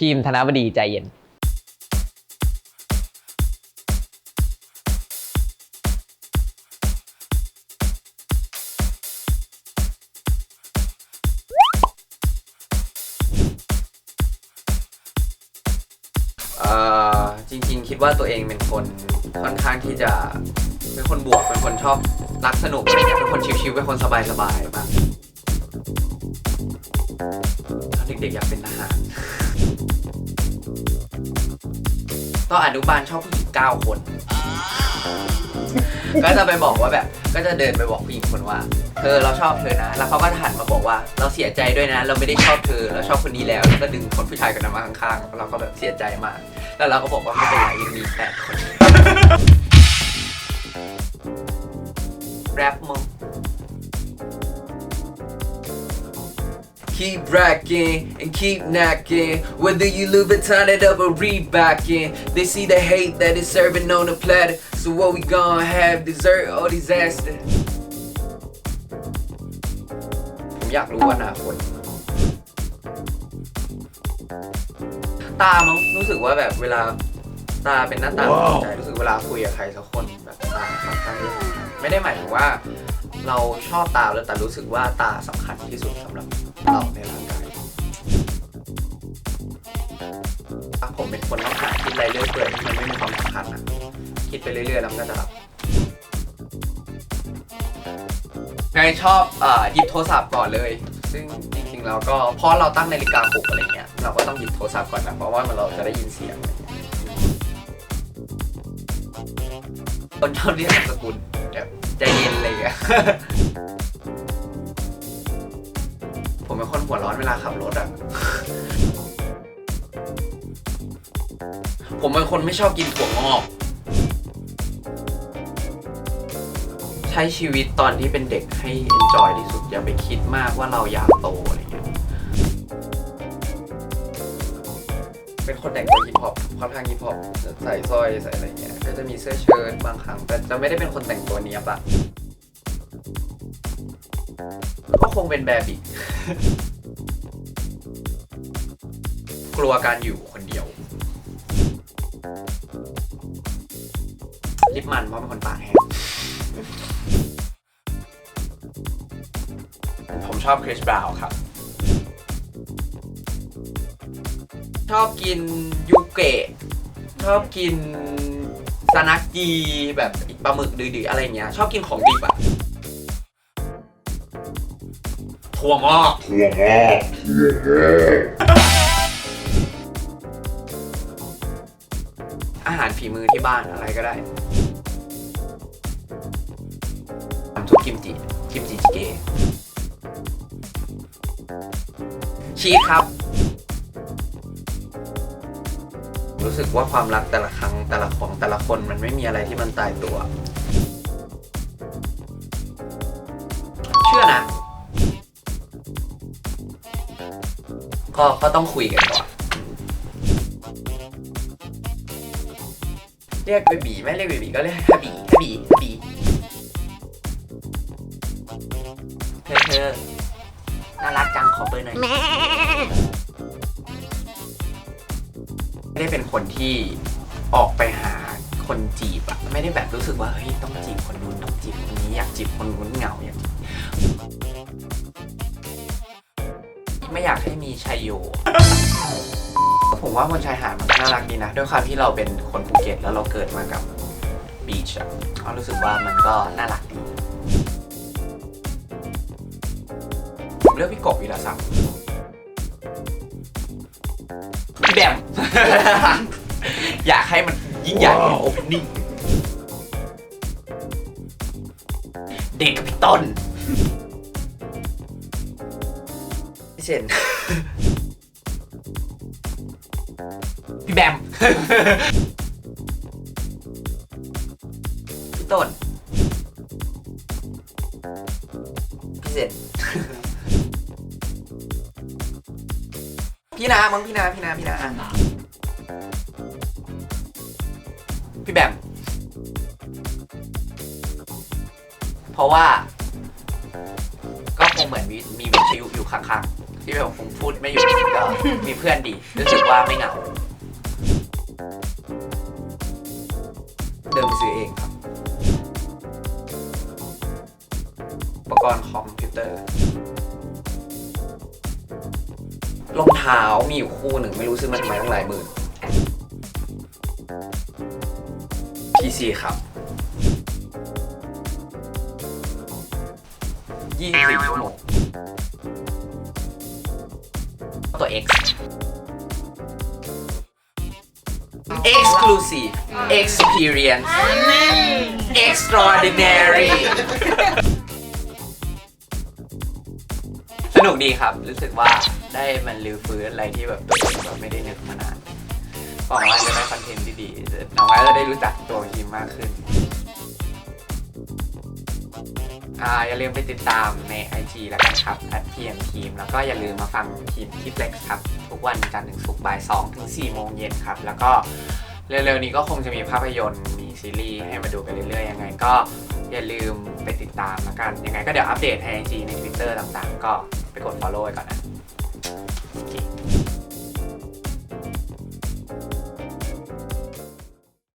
พิมพ์ธนบดีใจเย็นเอ่อจริงๆ คิดว่าตัวเองเป็นคนค่อนข้างที่จะเป็นคนบวกเป็นคนชอบรักสนุกเงี้ยเป็นคนชิวๆเป็นคนสบายๆมากตอนเด็กๆอยากเป็นทหาร ตอนอนุบาลชอบผู้หญิงเก้าคน ก็จะไปบอกว่าแบบ ก็จะเดินไปบอกผู้หญิงคนว่า เธอเราชอบเธอนะ แล้วเขาก็หันมาบอกว่า เราเสียใจด้วยนะ เราไม่ได้ชอบเธอ เราชอบคนนี้แล้ว แล้วก็ดึงคนผู้ชายคนนั้นมาข้างๆ เราก็แบบเสียใจมาก แล้วเราก็บอกว่าไม่เป็นไรยังมีแปดคน แรปมึง Keep racking and keep knocking. Whether you Louboutin it up or Reebokin. They see the hate that is serving on the platter. So what we gonna have? Dessert or disaster? ผมอยากรู้อนาคตตามั้งรู้สึกว่าแบบเวลาตาเป็นหน้าตาของใจรู้สึกเวลาคุยกับใครสักคนแบบตาค่อนข้างที่จะสำคัญไม่ได้หมายถึงว่า เราชอบตาแล้วแต่รู้สึกว่าตาสำคัญที่สุดสำหรับเราในร่างกายผมเป็นคนต้องหาคิดอะไรเรื่อยเปื่อยที่มันไม่มีความสำคัญนะคิดไปเรื่อยๆแล้วมันก็จะหลับไงชอบเอ่อหยิบโทรศัพท์ก่อนเลย ซึ่งจริงๆเราก็เพราะเราตั้งนาฬิกาปลุกอะไรเงี้ยเราก็ต้องหยิบโทรศัพท์ก่อนนะเพราะว่ามันเราจะได้ยินเสียงอะไรเงี้ยคนชอบเรียกนามสกุลแบบ ใจเย็นเงี้ยผมเป็นคนหัวร้อนเวลาขับรถอะผมเป็นคนไม่ชอบกินถั่วงอก ใช้ชีวิตตอนที่เป็นเด็กให้ enjoy ที่สุดอย่าไปคิดมากว่าเราอยากโตอะไร เป็นคนแต่งตัวฮิปฮอปค่อนข้างฮิปฮอปใส่สร้อยใส่อะไรเงี้ย ก็จะมีเสื้อเชิ้ตบางครั้ง แต่จะไม่ได้เป็นคนแต่งตัวเนี้ยบอะก็คงเป็นแบบิกลัวการอยู่คนเดียวลิปมันเพราะเป็นคนปากแห้งผมชอบคริสบราวน์ครับ ชอบกินยูเกะ ชอบกินสนักกีแบบปลาหมึกดื้อๆอะไรเงี้ย ชอบกินของดิบอะถั่วงอกถั่วงอาหารฝีมือที่บ้านอะไรก็ได้ทำซุปกิมจิกิมจิเกชีสครับ รู้สึกว่าความรักแต่ละครั้งแต่ละของแต่ละคนมันไม่มีอะไรที่มันตายตัว เชื่อนะ ก็ก็ต้องคุยกันก่อน เรียกเบบีไม่เรียกเบบีก็เรียกฮับบีฮับบีฮับบีเธอเธอน่ารักจังขอเบอร์หน่อย ไม่ได้เป็นคนที่ออกไปหาคนจีบอะไม่ได้แบบรู้สึกว่าเฮ้ยต้องจีบคนนู้นต้องจีบคนนี้อยากจีบคนนู้นเหงาอยากจีบไม่อยากให้มีชัยโย ผมว่าบนชายหาดมันน่ารักดีนะ ด้วยความที่เราเป็นคนภูเก็ตแล้วเราเกิดมากับบีชอะก็รู้สึกว่ามันก็น่ารักดีผมเลือกพี่กบวีรศักดิ์ พี่แบม อยากให้มันยิ่งใหญ่โอเพนนิ่งเด็กกับพี่ต้นพี่เชนพี่แบม พี่ต้นพี่เซน พี่นามั้งพี่นาพี่นาพี่นาอะพี่แบมเพราะว่า ก็คงเหมือนมีมีวิทยุอยู่ข้างๆ ที่แบบผมพูดไม่หยุดก็มีเพื่อนดีรู้สึกว่าไม่เหงา เดินไปซื้อเองครับ อุปกรณ์คอมพิวเตอร์ รองเท้ามีอยู่คู่หนึ่งไม่รู้ซื้อมาทำไมตั้งหลายหมื่น PC ครับ24ชั่วโมงตัว X Exclusive Experience Extraordinary สนุกดีครับ รู้สึกว่า ได้มันรีฟื้นอะไรที่แบบตัวเองแบบไม่ได้นึกมานานหวังว่าจะได้คอนเทนต์ดีๆน้องว่าจะได้รู้จักตัวทีมมากขึ้นอ่าอย่าลืมไปติดตามใน IG แล้วกันครับ at PM Team แล้วก็อย่าลืมมาฟังทีมคิดเล็กครับ ทุกวันจันทร์ถึงศุกร์บ่าย2ถึง4โมงเย็นครับ แล้วก็เร็วๆนี้ก็คงจะมีภาพยนตร์มีซีรีส์ให้มาดูกันเรื่อยๆ ยังไงก็อย่าลืมไปติดตามแล้วกัน ยังไงก็เดี๋ยวอัปเดตใน IG ใน Twitter ต่างๆ ก็ไปกด follow ไว้ก่อนนะ